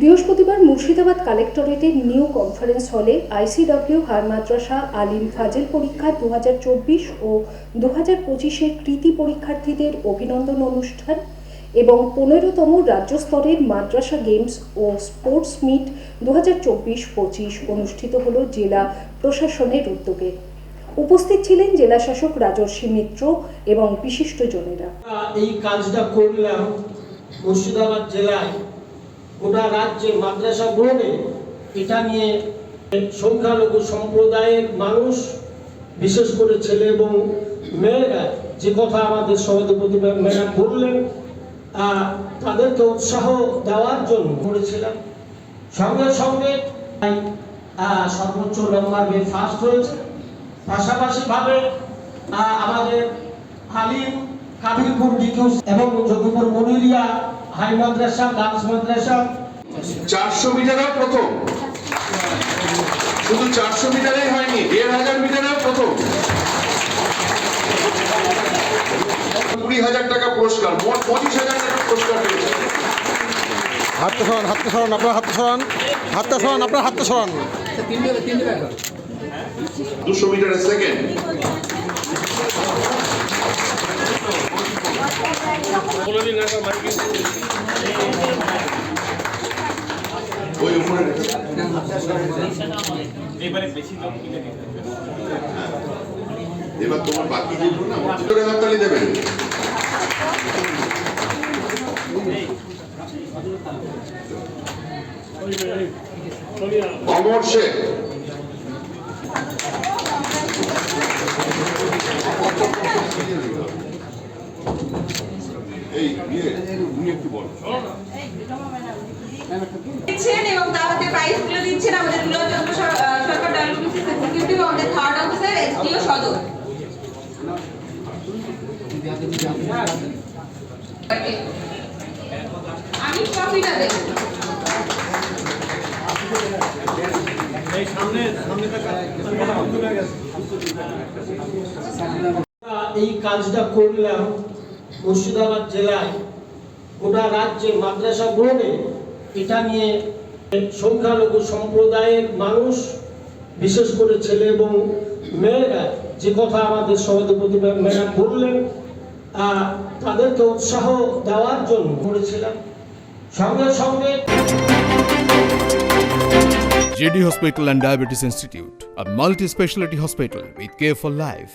বৃহস্পতিবার Murshidabad কালেক্টরেটের new conference হলে আইসিডব্লিউ হার মাদ্রাসা আলিম ফাজিল পরীক্ষা দুহাজার চব্বিশ ও দু হাজার পঁচিশের কৃতি পরীক্ষার্থীদের অভিনন্দন অনুষ্ঠান এবং পনেরোতম রাজ্য স্তরের মাদ্রাসা গেমস ও স্পোর্টস মিট দু হাজার চব্বিশ পঁচিশ অনুষ্ঠিত হল জেলা প্রশাসনের উদ্যোগে। উপস্থিত ছিলেন জেলা শাসক রাজর্ষি মিত্র এবং বিশিষ্টজনেরা। এই কাজটা করলাম মুর্শিদাবাদ জেলায়। গোটা রাজ্যে মাদ্রাসা বোর্ডে এটা নিয়ে সংখ্যালঘু সম্প্রদায়ের মানুষ, বিশেষ করে ছেলে এবং মেয়েরা, যে কথা আমাদের সভাপতি ম্যাডাম বললেন তাদেরকে উৎসাহ দেওয়ার জন্য করেছিলাম। সঙ্গে সঙ্গে সর্বোচ্চ নম্বর পেয়ে ফার্স্ট হয়েছে। পাশাপাশি ভাবে আমাদের হালিম কাবিলপুর ডিকিউ এবং যোগীপুর মনিরিয়া হাই মাদ্রাসা গার্লস মাদ্রাসা। চারশো মিটারেও প্রথম। শুধু চারশো মিটারেই হয়নি দেড় হাজার মিটারেও প্রথম। কুড়ি হাজার টাকা পুরস্কার মোট পঁচিশ হাজার টাকা পুরস্কার পেয়েছে। হাতটা সরান হাতটা সরান আপনার হাতটা সরান। হাতটা সরান আপনার হাতটা সরান। দুশো মিটারের সেকেন্ড এবার তোমার বাকি যেগুলো হাততালি দেবেন অমর শেখ দিচ্ছেন এবং তার হাতে প্রাইজগুলো দিচ্ছেন আমাদের দুর্গাচন্দ্র সরকার এক্সিকিউটিভ আমাদের থার্ড অফিসার এসডিও সদর। আমি ট্রফিটা দেব। এই কাজটা করলাম মুর্শিদাবাদ জেলায় গোটা রাজ্যে মাদ্রাসা বোর্ডে এটা নিয়ে সংখ্যালঘু সম্প্রদায়ের মানুষ বিশেষ করে ছেলে এবং মেয়েরা যে কথা আমাদের সভাপতি ম্যাডাম বললেন তাদেরকে উৎসাহ দেওয়ার জন্য করেছিলাম সঙ্গে সঙ্গে JD Hospital and Diabetes Institute, a multi specialty hospital with care for life.